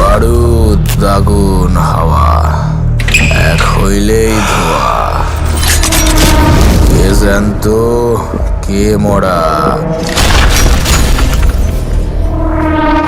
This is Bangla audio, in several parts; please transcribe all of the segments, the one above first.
বারুদ দাগুন হাওয়া। এক হইলেই ধোয়া। কে জ্যান্ত, কে মরা?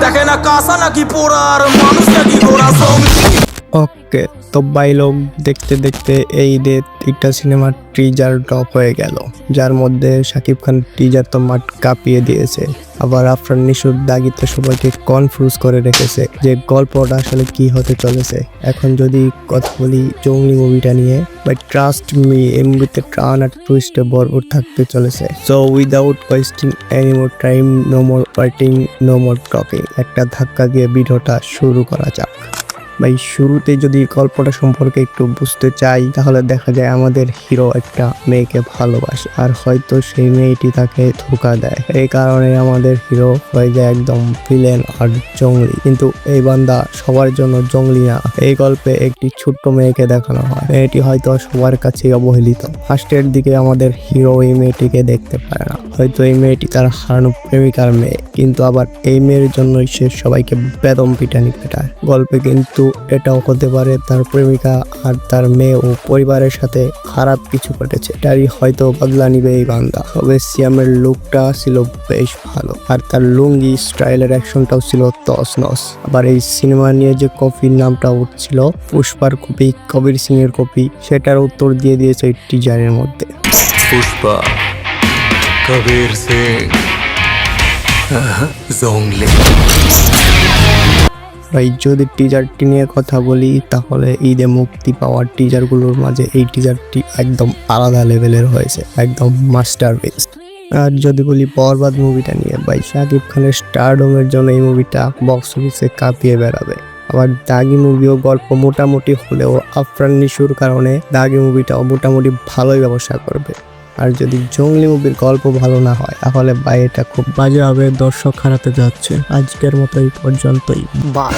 দেখে না কাঁসা নাকি পোড়ার, মানুষ নাকি ঘোড়া জঙ্গলি ওকে, তো বাই লোক দেখতে দেখতে এই ঈদে একটা সিনেমার টিজার ড্রপ হয়ে গেল, যার মধ্যে শাকিব খান টিজার তো মাঠ কাঁপিয়ে দিয়েছে, আবার আফরান নিশুর দাগিতে সবাইকে কনফিউজ করে রেখেছে যে গল্পটা আসলে কি হতে চলেছে। এখন যদি কথা বলি জঙ্গলি মুভিটা নিয়ে বাট ট্রাস্ট মি এই মুভিতে ট্রান আর টুইস্টে ভরপুর থাকতে চলেছে। So without wasting any more time no more waiting no more talking একটা ধাক্কা দিয়ে ভিডিওটা শুরু করা যাক। ভাই শুরুতে যদি গল্পটা সম্পর্কে একটু বুঝতে চাই, তাহলে দেখা যায় আমাদের হিরো একটা মেয়েকে ভালোবাসে, আর হয়তো সেই মেয়েটি তাকে ধোকা দেয়। এই কারণে আমাদের হিরো হয়ে যায় একদম ভিলেন আর জঙ্গলি। কিন্তু এই বান্দা সবার জন্য জঙ্গলি না। এই গল্পে একটি ছোট্ট মেয়েকে দেখানো হয়। মেয়েটি হয়তো সবার কাছে অবহেলিত। ফার্স্টের দিকে আমাদের হিরো এই মেয়েটিকে দেখতে পারে না। হয়তো এই মেয়েটি তার হারানো প্রেমিকার মেয়ে। কিন্তু আবার এই মেয়ের জন্যই সে সবাইকে বেদম পিটানি পেটায়। গল্পে কিন্তু এটাও হতে পারে। তার প্রেমিকা আর তার মেয়ে ও পরিবারের সাথে খারাপ কিছু ঘটেছে। এটারই হয়তো বদলা নিবে এই বান্দা। তবে সিয়ামের লুকটা ছিল বেশ ভালো। আর তার লুঙ্গি স্টাইলের অ্যাকশনটাও ছিল তস নস আবার এই সিনেমা নিয়ে যে কপির নামটা উঠছিল, পুষ্পার কপি, কবির সিং এর কপি, সেটার উত্তর দিয়ে দিয়েছে এই টিজারের মধ্যে। পুষ্পা, কবির সিং জঙ্গলি ভাই, যদি টিজারটি নিয়ে কথা বলি, তাহলে ঈদে মুক্তি পাওয়ার টিজারগুলোর মাঝে এই টিজারটি একদম আলাদা লেভেলের হয়েছে, একদম মাস্টার বেস্ট আর যদি বলি বরবাদ মুভিটা নিয়ে, ভাই শাকিব খানের স্টারডমের জন্য এই মুভিটা বক্স অফিসে কাঁপিয়ে বেড়াবে। আবার দাগি মুভিও গল্প মোটামুটি হলেও আফরান নিশুর কারণে দাগি মুভিটাও মোটামুটি ভালোই ব্যবসা করবে। আর যদি জঙ্গলি মুভির গল্প ভালো না হয় তাহলে বাইরেটা এটা খুব বাজে হবে দর্শক হারাতে যাচ্ছে। আজকের মতো এই পর্যন্তই। বাই